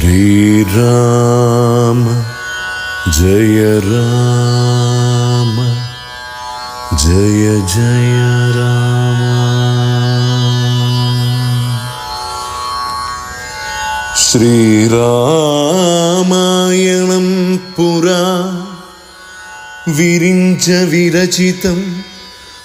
ശ്രീരാമ ജയ രാമ ജയ ജയ രാമ. ശ്രീരാമായണം പുരാ വിരിഞ്ച വിരചിതം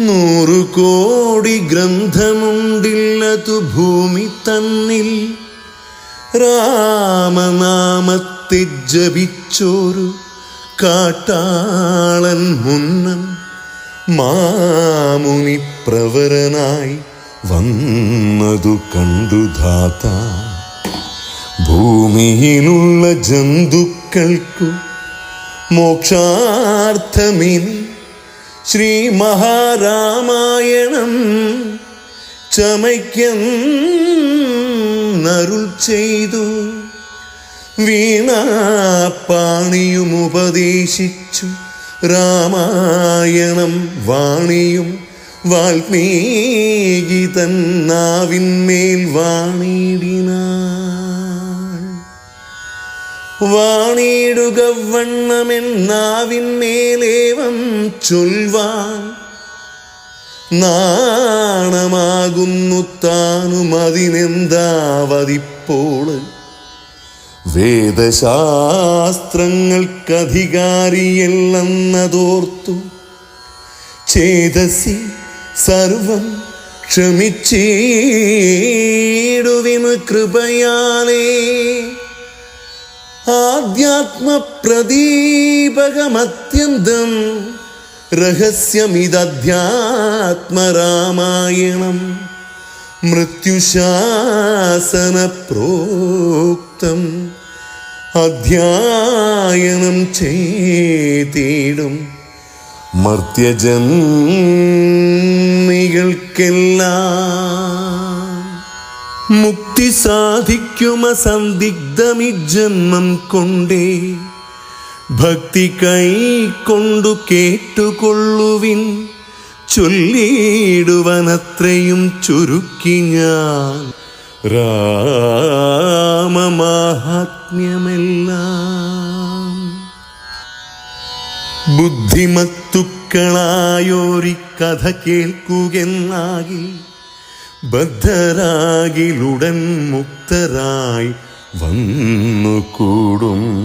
നൂറു കോടി ഗ്രന്ഥമുണ്ടില്ലതു ഭൂമി തന്നിൽ രാമനാമത്തെ ജപിച്ചോരു കാട്ടാളൻ മുന്നം മാമുനി പ്രവരനായി വന്നതു കണ്ടു ധാത. ഭൂമിയിലുള്ള ജന്തുക്കൾക്കു മോക്ഷാർത്ഥമിനി ശ്രീ മഹാരാമായണം ചമയ്ക്കരുൾ ചെയ്തു. വീണാപ്പാണിയും ഉപദേശിച്ചു. രാമായണം വാണിയും വാൽമീകി തന്നാവിന്മേൽ വാണിടിനാൾ. വാണിടുക വണ്ണമെന്നാവിന്മേലേവം ചൊൽവാൻ നാണമാകുന്നു താനും അതിനെന്താവതിപ്പോൾ വേദശാസ്ത്രങ്ങൾക്കധികാരിയല്ലെന്നതോർത്തു ചേതസി സർവം ക്ഷമിച്ചേടുവിന് കൃപയാലേ. ആധ്യാത്മപ്രദീപകമത്യന്തം രഹസ്യമിതധ്യാത്മരാമായണം മൃത്യുശാസന പ്രോക്തം അധ്യായനം ചെയ്തിടും മർത്യജന്മികൾക്കെല്ലാം. മുക്തി സാധിക്കുമ സന്ദിഗ്ധമി ജന്മം കൊണ്ടേ ഭക്തി കൈക്കൊണ്ടു കേട്ടുകൊള്ളുവിൻ. ചൊല്ലിയിടുവനത്രയും ചുരുക്കി ഞാൻ. രാമമാഹാത്മ്യമെല്ലാം. ബുദ്ധിമത്തുക്കളായോരി കഥ കേൾക്കുകെന്നാകി ബദ്ധരാകിലുടൻ മുക്തരായി വന്നുകൂടും.